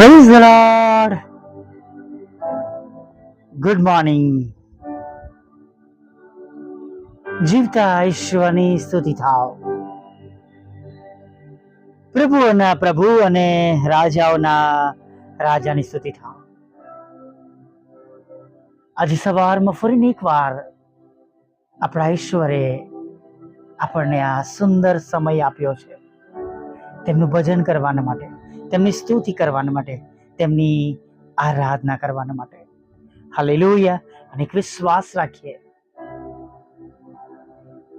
Praise the lord good morning જીવતા ઈશ્વરની સ્તુતિ થાવ પ્રભુઓના પ્રભુ અને રાજાઓના રાજાની સ્તુતિ થાવ આજે સવારમાં ફરીને એકવાર આપણા ઈશ્વરે આપણને આ સુંદર સમય આપ્યો છે તેમનું ભજન કરવાના માટે તેમની સ્તુતિ કરવાના માટે, તેમની આરાધના કરવાના માટે. હાલેલુયા. અને એક વિશ્વાસ રાખીએ.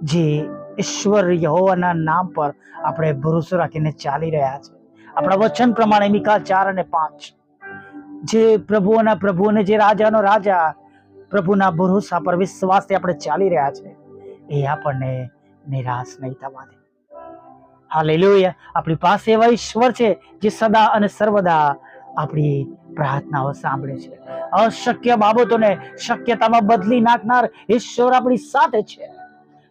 જે ઈશ્વર યહોવાના નામ પર આપણે ભરોસો રાખીને ચાલી રહ્યા છે. આપણા વચન પ્રમાણે મિકા ચાર અને પાંચ. જે પ્રભુઓના પ્રભુ અને જે રાજાનો રાજા પ્રભુના ભરોસા પર વિશ્વાસથી આપણે ચાલી રહ્યા છે. એ આપણને નિરાશ નહીં થવા દે. હાલેલુયા. આપણી પાસે એવા ઈશ્વર છે જે સદા અને સર્વદા આપણી પ્રાર્થનાઓ સાંભળે છે. અશક્ય બાબતોને શક્યતામાં બદલી નાખનાર ઈશ્વર આપણી સાથે છે.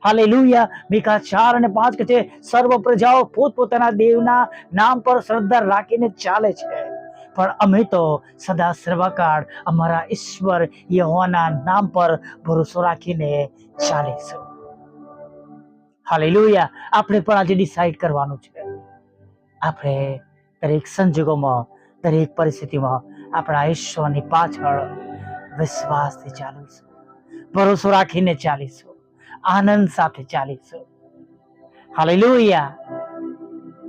હાલેલુયા. મિકા ચાર અને પાંચ કે છે સર્વ પ્રજાઓ પોતપોતાના દેવના નામ પર શ્રદ્ધા રાખીને ચાલે છે. પણ અમે તો સદા સર્વકાળ અમારા ઈશ્વર યહોવાના નામ પર ભરોસો રાખીને ચાલીશું. હાલેલુયા. આપણે પણ આજે ડિસાઈડ કરવાનું છે. આપણે દરેક સંજોગોમાં, દરેક પરિસ્થિતિમાં આપણા ઈશ્વરની પાછળ વિશ્વાસથી ચાલીશું. ભરોસો રાખીને ચાલીશું. આનંદ સાથે ચાલીશું. હાલેલુયા.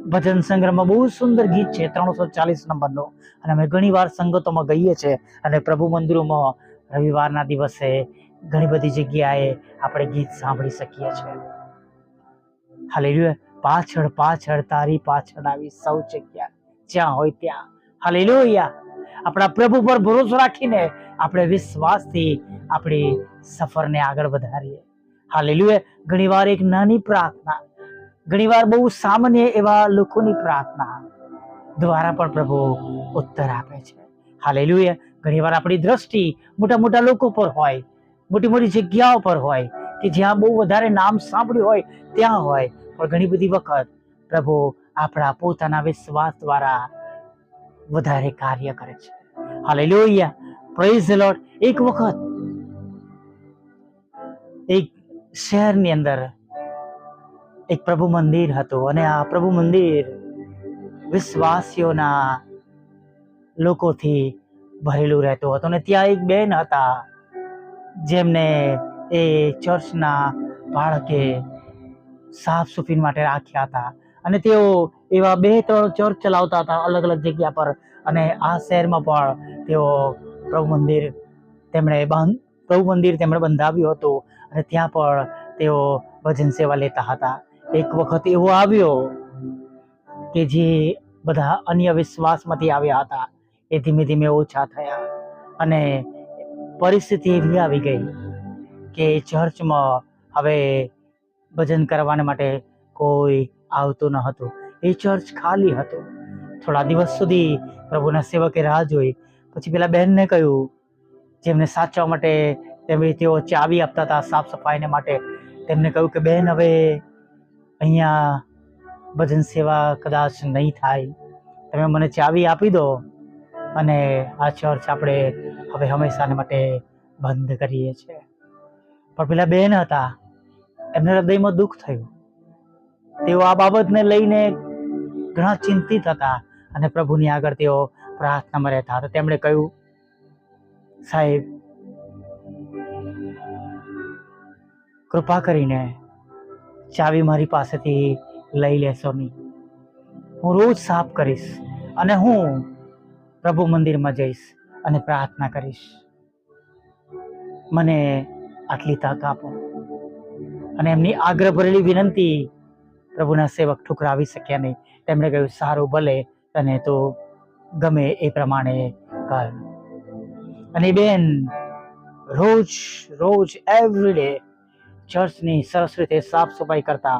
ભજન સંગ્રહમાં બહુ સુંદર ગીત છે, ત્રણસો ચાલીસ નંબરનો. અને અમે ઘણીવાર સંગતોમાં ગઈએ છીએ અને પ્રભુ મંદિરોમાં રવિવારના દિવસે ઘણી બધી જગ્યાએ આપણે ગીત સાંભળી શકીએ છીએ. હાલેલુયા પાછળ પાછળ, તારી પાછળ આવી સૌ જગ્યા. જ્યાં હોય ત્યાં. હાલેલુયા. આપણા પ્રભુ પર ભરોસો રાખીને આપણે વિશ્વાસથી આપણી સફરને આગળ વધારીએ. હાલેલુયા. ઘણીવાર એક નાની પ્રાર્થના. ઘણીવાર બહુ સામાન્ય એવા લોકોની પ્રાર્થના દ્વારા પણ પ્રભુ ઉત્તર આપે છે. હાલેલુયા. ઘણીવાર આપણી દ્રષ્ટિ મોટા મોટા લોકો પર હોય, મોટી મોટી જગ્યાઓ પર હોય, કે જ્યાં બહુ વધારે નામ સાંભળ્યું હોય, ત્યાં હોય પણ ઘણી બધી વખત પ્રભુ આપણા પોતાના વિશ્વાસ દ્વારા વધારે કાર્ય કરે છે. હાલેલુયા પ્રેઝ ધ લોર્ડ એક વખત એક શહેરની અંદર એક પ્રભુ મંદિર હતું અને આ પ્રભુ મંદિર વિશ્વાસીઓના લોકોથી ભરેલું રહેતું હતું અને ત્યાં એક બેન હતા જેમને એ ચર્ચના બાળકે સાફ સુફી માટે રાખ્યા હતા. અને તેઓ એવા બે ત્રણ ચર્ચ ચલાવતા હતા અલગ અલગ જગ્યા પર. અને આ શહેરમાં પણ તેઓ પ્રભુ મંદિર તેમણે બંધ, પ્રભુ મંદિર તેમણે બંધાવ્યું હતું. અને ત્યાં પણ તેઓ ભજન સેવા લેતા હતા. એક વખત એવો આવ્યો કે જે બધા અન્ય વિશ્વાસમાંથી આવ્યા હતા. એ ધીમે ધીમે ઓછા થયા. અને પરિસ્થિતિ એવી આવી ગઈ કે ચર્ચમાં હવે ભજન કરવાને માટે કોઈ આવતું ન હતું. એ ચર્ચ ખાલી હતું. થોડા દિવસ સુધી પ્રભુના સેવકે રાહ જોઈ. પછી પેલા બહેનને કહ્યું, જેમને સાચવા માટે તેમને તેઓ ચાવી આપતા હતા સાફ સફાઈને માટે, તેમને કહ્યું કે, બહેન, હવે અહીંયા ભજન સેવા કદાચ નહીં થાય. તમે મને ચાવી આપી દો અને આ ચર્ચ આપણે હવે હંમેશાને માટે બંધ કરીએ છીએ. પણ પેલા બેન હતા. એમના હૃદયમાં દુઃખ થયું. તેઓ આ બાબતને લઈને ઘણા ચિંતિત હતા અને પ્રભુની આગળ તેઓ પ્રાર્થનામાં રહેતા હતા. તેમણે કહ્યું, સાહેબ, કૃપા કરીને ચાવી મારી પાસેથી લઈ લેશો નહીં. હું રોજ સાફ કરીશ અને હું પ્રભુ મંદિરમાં જઈશ અને પ્રાર્થના કરીશ. મને આટલી તક આપો. અને એમની આગ્રહ ભરેલી વિનંતી પ્રભુના સેવક ઠુકરાવી શક્યા નહીં. તેમણે કહ્યું, સારું, ભલે, તને તો ગમે એ પ્રમાણે કર. અને બેન, રોજ રોજ એવરી ડે ચર્ચની સરસ રીતે સાફ સફાઈ કરતા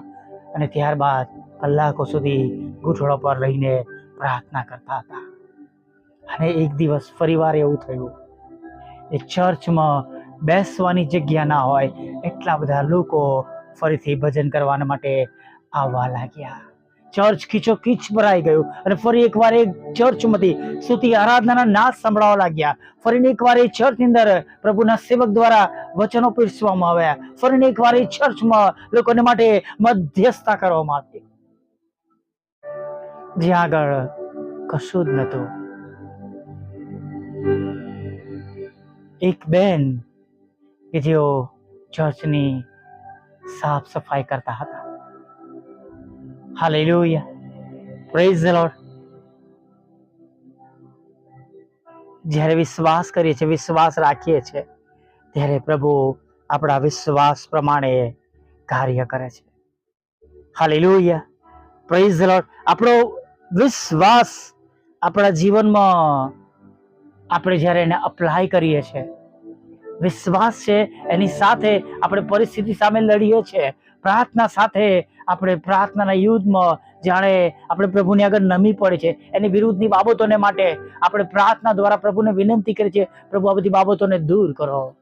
અને ત્યારબાદ કલાકો સુધી ગૂંઠળો પર રહીને પ્રાર્થના કરતા હતા. અને એક દિવસ ફરીવાર એવું થયું એ ચર્ચમાં બેસવાની જગ્યા ના હોય, એટલા બધા લોકો ફરીથી ભજન કરવાના માટે આવવા લાગ્યા. ચર્ચ ખીચો ખીચ ભરાઈ ગયું અને ફરી એકવાર એ ચર્ચમાંથી સ્તુતિ આરાધનાના નાદ સંભળાવા લાગ્યા. ફરીને એકવાર એ ચર્ચની અંદર પ્રભુના સેવક દ્વારા વચનો પીરસવામાં આવ્યા. ફરીને એકવાર એ ચર્ચમાં લોકોને માટે મધ્યસ્થતા કરવામાં આવી. જ્યાં આગળ કશું જ નહોતું. એક બેન કે જેઓ ચર્ચની સાફ સફાઈ કરતા હતા. હાલેલુયા. પ્રેઝ ધ લોર્ડ જ્યારે વિશ્વાસ કરીએ છીએ, વિશ્વાસ રાખીએ છીએ, ત્યારે પ્રભુ આપણા વિશ્વાસ પ્રમાણે કાર્ય કરે છે. હાલેલુયા. પ્રેઝ ધ લોર્ડ આપણો વિશ્વાસ આપણા જીવનમાં આપણે જ્યારે એને અપ્લાય કરીએ છીએ વિશ્વાસ છે, એની સાથે આપણે પરિસ્થિતિ સામે લડીએ છીએ. પ્રાર્થના સાથે આપણે પ્રાર્થનાના યુદ્ધમાં જાણે આપણે પ્રભુની આગળ નમી પડે છે. એની વિરુદ્ધની બાબતોને માટે આપણે પ્રાર્થના દ્વારા પ્રભુને વિનંતી કરીએ છીએ, પ્રભુ, આ બધી બાબતોને દૂર કરો.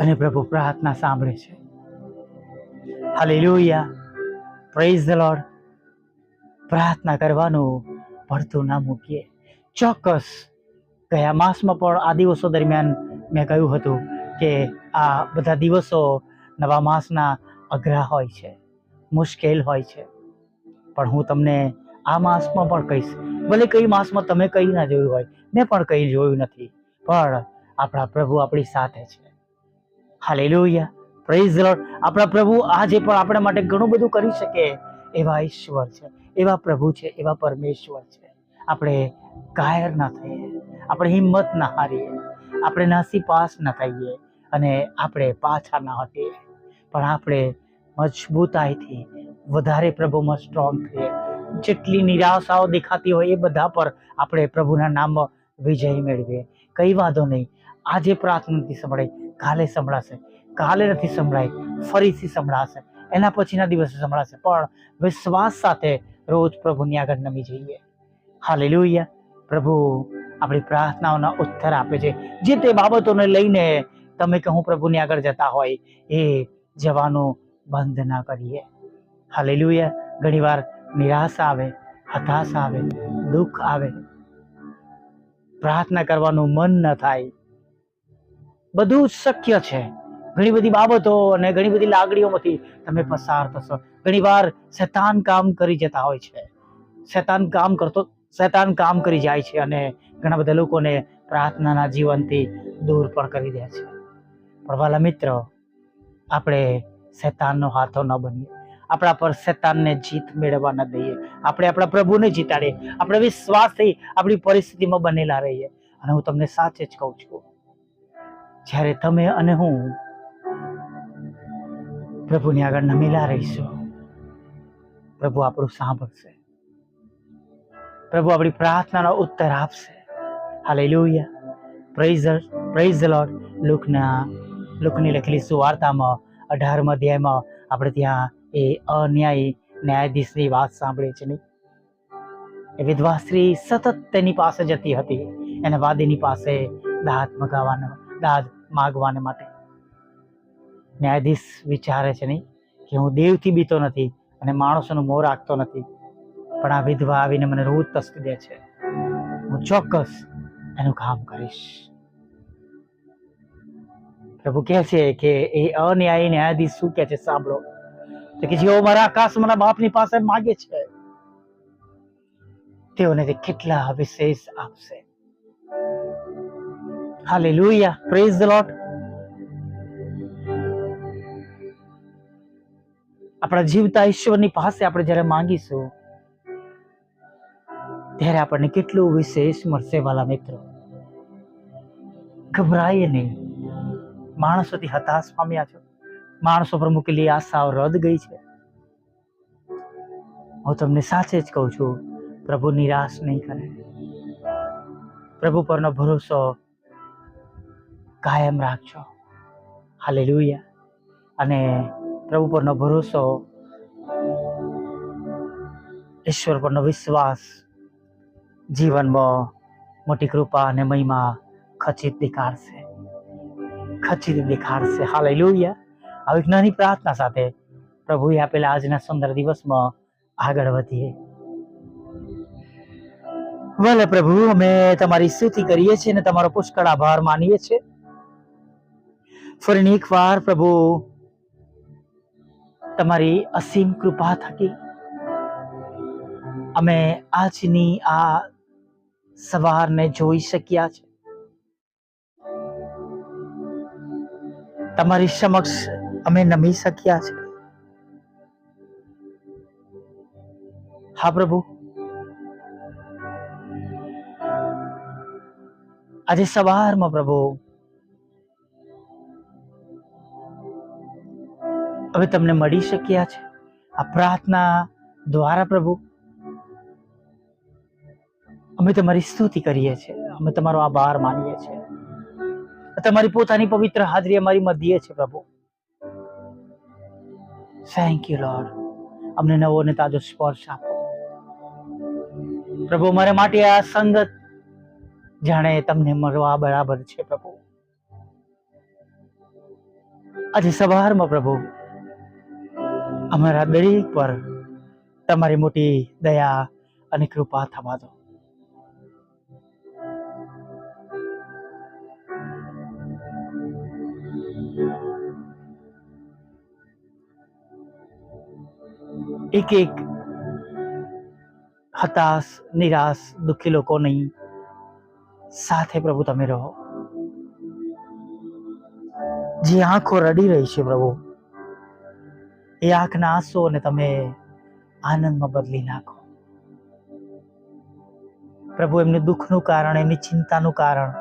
અને પ્રભુ પ્રાર્થના સાંભળે છે. હાલેલુયા. પ્રેઝ ધ લોર્ડ પ્રાર્થના કરવાનું પડતું ના મૂકીએ. ચોક્કસ ગયા માસમાં પણ આ દિવસો દરમિયાન મેં કહ્યું હતું કે આ બધા દિવસો નવા માસના અઘરા હોય છે, મુશ્કેલ હોય છે. પણ હું તમને આ માસમાં પણ કહીશ, ભલે કઈ માસમાં તમે કઈ ના જોયું હોય, મેં પણ કઈ જોયું નથી, પણ આપણા પ્રભુ આપણી સાથે છે. હાલેલુયા. પ્રેઝ લોર્ડ આપણા પ્રભુ આજે પણ આપણા માટે ઘણું બધું કરી શકે એવા ઈશ્વર છે, એવા પ્રભુ છે, એવા પરમેશ્વર છે. આપણે કાયર ના થઈએ. આપણે હિંમત ના હારીએ. આપણે નાસી પાસ ના થઈએ અને આપણે પાછા ના હટીએ. પણ આપણે મજબૂતાઈથી વધારે પ્રભુમાં સ્ટ્રોંગ થઈએ. જેટલી નિરાશાઓ દેખાતી હોય એ બધા પર આપણે પ્રભુના નામમાં વિજય મેળવીએ. કંઈ વાંધો નહીં. આજે પ્રાર્થના નથી સંભળાય. કાલે સંભળાશે. કાલે નથી સંભળાય. ફરીથી સંભળાશે. એના પછીના દિવસે સંભળાશે. પણ વિશ્વાસ સાથે રોજ પ્રભુની આગળ નમી જઈએ. હાલેલુયા. પ્રભુ આપણી પ્રાર્થનાઓના ઉત્તર આપે છે. જે તે બાબતોને લઈને તમે કે હું પ્રભુની આગળ જતા હોય એ જવાનું બંધ ના કરીએ. હાલેલુયા ઘણીવાર નિરાશા આવે, હતાશ આવે, દુઃખ આવે. પ્રાર્થના કરવાનું મન ન થાય. બધું શક્ય છે. ઘણી બધી બાબતો અને ઘણી બધી લાગણીઓમાંથી તમે પસાર થશો. ઘણીવાર શેતાન કામ કરી જતા હોય છે. શેતાન કામ કરતો શેતાન કામ કરી જાય છે અને ઘણા બધા લોકોને પ્રાર્થનાના જીવનથી દૂર પણ કરી દે છે. પણ વાલા મિત્ર, આપણે શેતાનનો હાથો ન બનીએ. આપણા પર શૈતાનને જીત મેળવવા ન દઈએ. આપણે આપણા પ્રભુને જીતાડીએ. આપણે વિશ્વાસથી આપણી પરિસ્થિતિમાં બનેલા રહીએ. અને હું તમને સાચે જ કહું છું, જ્યારે તમે અને હું પ્રભુની આગળ નમેલા રહીશું, પ્રભુ આપણું સાંભળશે. પ્રભુ આપણી પ્રાર્થનાનો ઉત્તર આપશે. હાલે લોહિયા પ્રેઝર પ્રેઝ લોટ લુકના, લુકની લખેલી સુવાર્તામાં અઢારમા અધ્યાયમાં આપણે ત્યાં એ અન્યાયી ન્યાયાધીશની વાત સાંભળીએ છે નહીં એ વિધવા સ્ત્રી સતત તેની પાસે જતી હતી. એના વાદીની પાસે દાંત મગાવવાનો, દાંત માગવાને માટે. ન્યાયાધીશ વિચારે છે નહીં કે હું દેવથી બીતો નથી અને માણસોનું મોં રાખતો નથી. પણ આ વિધવા આવીને મને રોજ તસ્ક દે છે. હું ચોક્કસ એનું કામ કરીશ. પ્રભુ કહે છે કે એ અન્યાયી ન્યાયાધીશ શું કહે છે સાંભળો. તો કે જેઓ મારા આકાશ મારા બાપની પાસે માગે છે, તેઓને તે કેટલા વિશેષ આપશે. હાલેલુયા પ્રેઝ ધ લોર્ડ આપણા જીવતા ઈશ્વરની પાસે આપણે જ્યારે માંગીશું ત્યારે આપણને કેટલું વિશેષ મળશે વાલા મિત્રો? ગભરાઈએ નહીં. માણસોથી હતાશ પામ્યા છો. માણસો પર મૂકેલી આશાઓ રદ ગઈ છે. હું તમને સાચે જ કહું છું, પ્રભુ નિરાશ નહીં કરે. પ્રભુ પરનો ભરોસો કાયમ રાખજો. હાલેલુયા. અને પ્રભુ પરનો ભરોસો ઈશ્વર પરનો વિશ્વાસ જીવનમાં મોટી કૃપા અને મહિમા ખચિત દેખાડશે. ખચિત દેખાડશે. હાલેલુયા. આવી એક નાની પ્રાર્થના સાથે પ્રભુએ આપેલા આજના સુંદર દિવસમાં આગળ વધીએ. ભલે પ્રભુ, અમે તમારી સ્તુતિ કરીએ છીએ અને તમારો પુષ્કળ આભાર માનીએ છીએ. ફરીને એકવાર પ્રભુ, તમારી અસીમ કૃપા થકી અમે આજની આ સવારને જોઈ શક્યા છે. તમારી સમક્ષ અમે નમી શક્યા છે. હા, પ્રભુ. આજે સવારમાં, પ્રભુ. હવે તમને મળી શક્યા છે. આ પ્રાર્થના દ્વારા, પ્રભુ. અમે તમારી સ્તુતિ કરીએ છીએ. અમે તમારો આભાર માનીએ છીએ. તમારી પોતાની પવિત્ર હાજરી અમારી મધ્યે છે, પ્રભુ. થેન્ક યુ લોર્ડ અમને નવો અને તાજો સ્પર્શ આપો. પ્રભુ મારા માટે આ સંગત જાણે તમને મળવા બરાબર છે, પ્રભુ. આજે સવારમાં, પ્રભુ, અમારા દરેક પર તમારી મોટી દયા અને કૃપા થવા દો. એક એક હતાશ, નિરાશ, દુઃખી લોકોની સાથે પ્રભુ તમે રહો. જે આંખો રડી રહી છે પ્રભુ, એ આંખના આંસુઓને તમે આનંદમાં બદલી નાખો. પ્રભુ, એમને દુઃખનું કારણ, એમની ચિંતાનું કારણ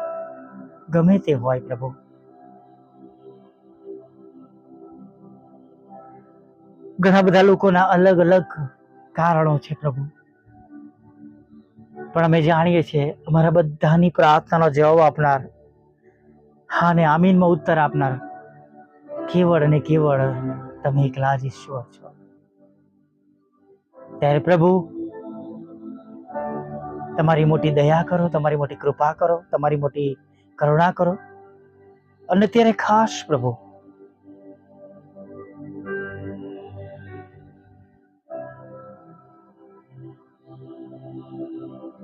ગમે તે હોય પ્રભુ. ઘણા બધા લોકોના અલગ અલગ કારણો છે પ્રભુ. પણ અમે જાણીએ છીએ, અમારા બધાની પ્રાર્થનાનો જવાબ આપનાર, હા ને આમીનમાં ઉત્તર આપનાર, કેવળ અને કેવળ તમે એકલા જ ઈશ્વર છો. ત્યારે પ્રભુ, તમારી મોટી દયા કરો, તમારી મોટી કૃપા કરો, તમારી મોટી કરુણા કરો. અને ત્યારે ખાસ પ્રભુ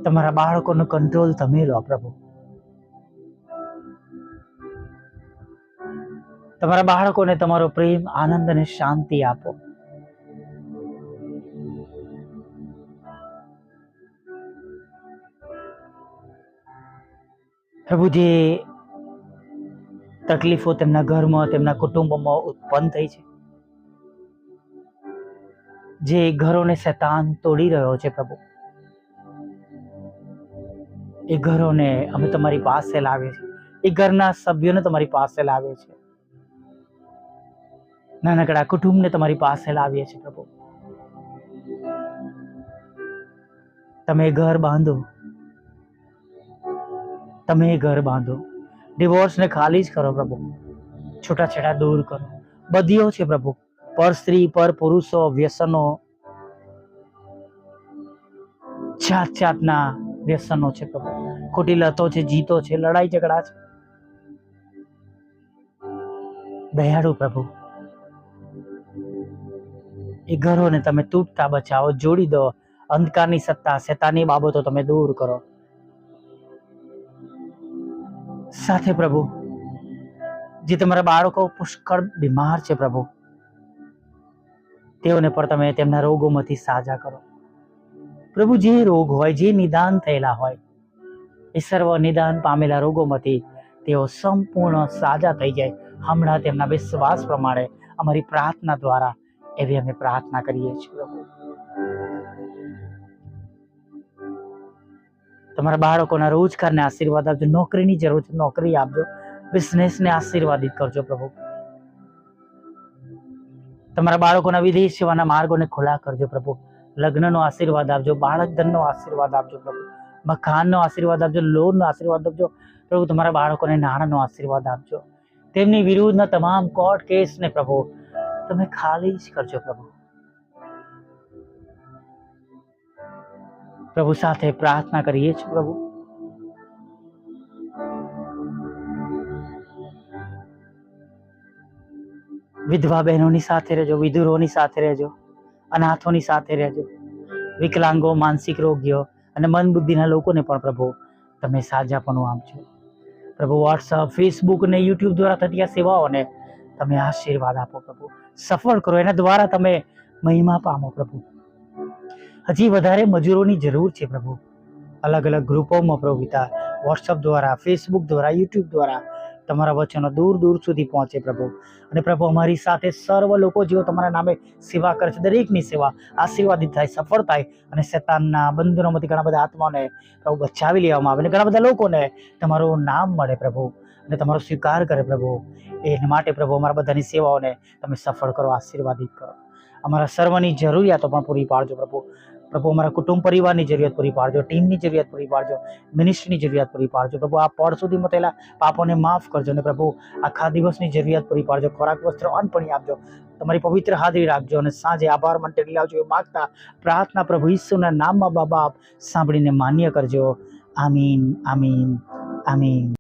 તમારા બાળકોનો કંટ્રોલ તમે લો, પ્રભુ. તમારા બાળકોને તમારો પ્રેમ, આનંદ અને શાંતિ આપો. પ્રભુ જે તકલીફો તેમના ઘરમાં, તેમના કુટુંબમાં ઉત્પન્ન થઈ છે. જે ઘરોને શેતાન તોડી રહ્યો છે, પ્રભુ. એ ઘરોને અમે તમારી પાસે લાવીએ છીએ. એ ઘરના સભ્યોને તમારી પાસે લાવીએ છીએ. નાનકડા કુટુંબને તમારી પાસે લાવીએ છીએ પ્રભુ. તમે ઘર બાંધો. તમે ઘર બાંધો. ડિવોર્સને ખાલી જ કરો પ્રભુ. છૂટાછેડા દૂર કરો. બધીઓ છે પ્રભુ. પર સ્ત્રી, પર પુરુષો, વ્યસનો જાત જાતના વ્યસનો છે પ્રભુ. ખોટી લતો છે, જીતો છે, લડાઈ ઝઘડા છે. દયાળુ પ્રભુ, એ ઘરોને તમે તૂટતા બચાવો, જોડી દો. અંધકારની સત્તા, શેતાની બાબતો તમે દૂર કરો. સાથે પ્રભુ, જે તમારા બાળકો પુષ્કળ બીમાર છે પ્રભુ, તેઓને પણ તમે તેમના રોગોમાંથી સાજા કરો. પ્રભુ જે રોગ હોય, જે નિદાન થયેલા હોય, એ સર્વ નિદાન પામેલા રોગોમાંથી તેઓ સંપૂર્ણ સાજા થઈ જાય. હમણાં તેમના વિશ્વાસ પ્રમાણે અમારી પ્રાર્થના દ્વારા એવી અમે પ્રાર્થના કરીએ છીએ પ્રભુ. તમારા બાળકોના રોજગારને આશીર્વાદ આપજો, નોકરીની જરૂર છે, નોકરી આપજો, બિઝનેસને આશીર્વાદિત કરજો પ્રભુ. તમારા બાળકોના વિદેશ સેવાના માર્ગોને ખુલ્લા કરજો પ્રભુ. લગ્નનો આશીર્વાદ આપજો બાળક ધનનો આશીર્વાદ આપજો પ્રભુ. મકાનનો આશીર્વાદ આપજો, લોનનો આશીર્વાદ આપજો. પ્રભુ, તમારા બાળકોને નાણાંનો આશીર્વાદ આપજો. તેમની વિરુદ્ધના તમામ કોર્ટ કેસને પ્રભુ, તમે ખાલી જ કરજો પ્રભુ. પ્રભુ સાથે પ્રાર્થના કરીએ છીએ પ્રભુ. વિધવા બહેનોની સાથે રહેજો, વિધુરોની સાથે રહેજો. અનાથોની સાથે રહેજો. વિકલાંગો, માનસિક રોગીઓ અને મન બુદ્ધિના લોકોને પણ પ્રભુ, તમે સાજાપણું આપજો. પ્રભુ વોટ્સઅપ ફેસબુક અને યુટ્યુબ દ્વારા થતી આ સેવાઓને તમે આશીર્વાદ આપો પ્રભુ. સફળ કરો, એના દ્વારા તમે મહિમા પામો પ્રભુ. હજી વધારે મજૂરોની જરૂર છે પ્રભુ. અલગ અલગ ગ્રુપોમાં પ્રભુ પિતા વોટ્સઅપ દ્વારા ફેસબુક દ્વારા યુટ્યુબ દ્વારા તમારા વચનો દૂર દૂર સુધી પહોંચે પ્રભુ. અને પ્રભુ, અમારી સાથે સર્વ લોકો જેઓ તમારા નામે સેવા કરે છે, દરેકની સેવા આશીર્વાદિત થાય, સફળ થાય અને શેતાનના બંધનોમાંથી ઘણા બધા આત્માઓને પ્રભુ બચાવી લેવામાં આવે અને ઘણા બધા લોકોને તમારું નામ મળે પ્રભુ અને તમારો સ્વીકાર કરે પ્રભુ. એ માટે પ્રભુ, અમારા બધાની સેવાઓને તમે સફળ કરો, આશીર્વાદિત કરો. અમારા સર્વની જરૂરિયાતો પણ પૂરી પાડજો પ્રભુ. પ્રભુ, અમારા કુટુંબ પરિવારની જરૂરિયાત પૂરી પાડજો, ટીમની જરૂરિયાત પૂરી પાડજો મિનિસ્ટ્રીની જરૂરિયાત પૂરી પાડજો. પ્રભુ, આ પળ સુધી મતેલા પાપોને માફ કરજો અને પ્રભુ, આખા દિવસની જરૂરિયાત પૂરી પાડજો. ખોરાક, વસ્ત્ર અન્ન પણ આપજો. તમારી પવિત્ર હાજરી રાખજો અને સાંજે આભાર માટે લાવજો એ માગતા પ્રાર્થના પ્રભુ ઈસુના નામમાં બાબા સાંભળીને માન્ય કરજો. આમીન આમીન આમીન.